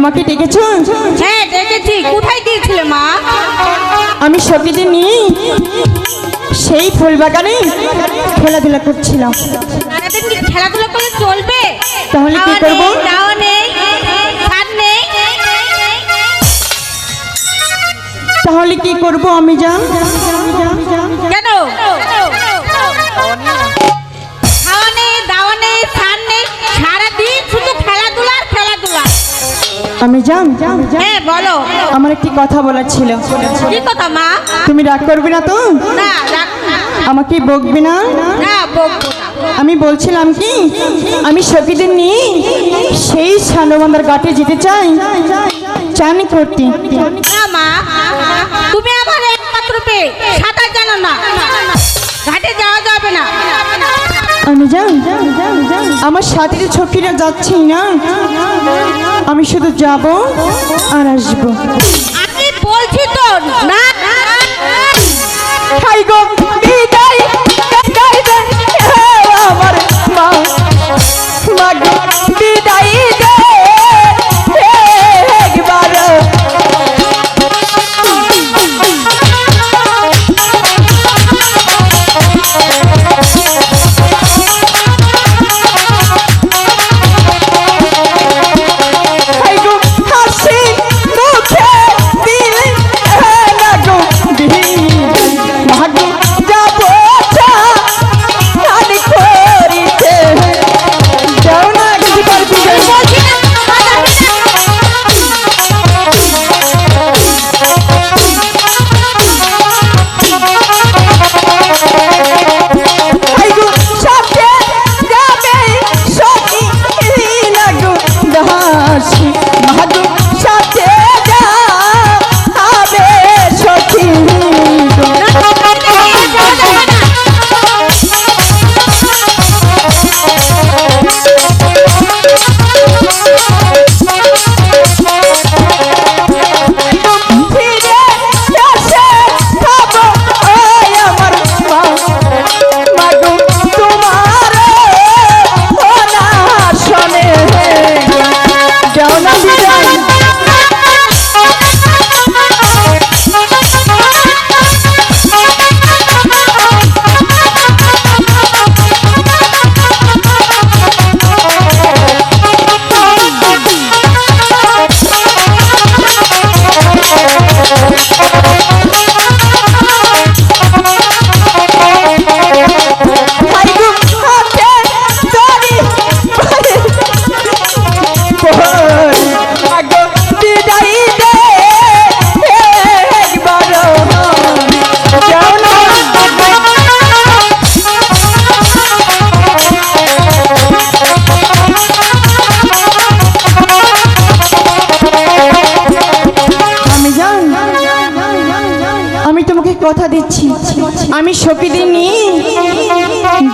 আমাকে ডেকেছো হ্যাঁ দেখেছি। কোথায় গিয়েছিলে মা? আমি সখীদের নিয়ে সেই ফুল বাগানে খেলাধুলা করছিলাম। খেলাধুলা করলে চলবে? তাহলে কি করব? তাহলে কি করব আমি জান? আমি জান হ্যাঁ বলো। আমার একটি কথা বলার ছিল। কি কথা মা? তুমি রাগ করবে না তো? না না। আমাকে বকবে না? না বকবো না। আমি বলছিলাম কি আমি সখীদের নিয়ে সেই সানবান্দার ঘাটে যেতে চাই। চান করতে। তুমি আমার একমাত্র পেয়ে আমি যাই আমার সাথে তো ছকিরা যাচ্ছেই না। আমি শুধু যাব আর আসব। আমি বলছি তো না গো না আমি শপিদিনী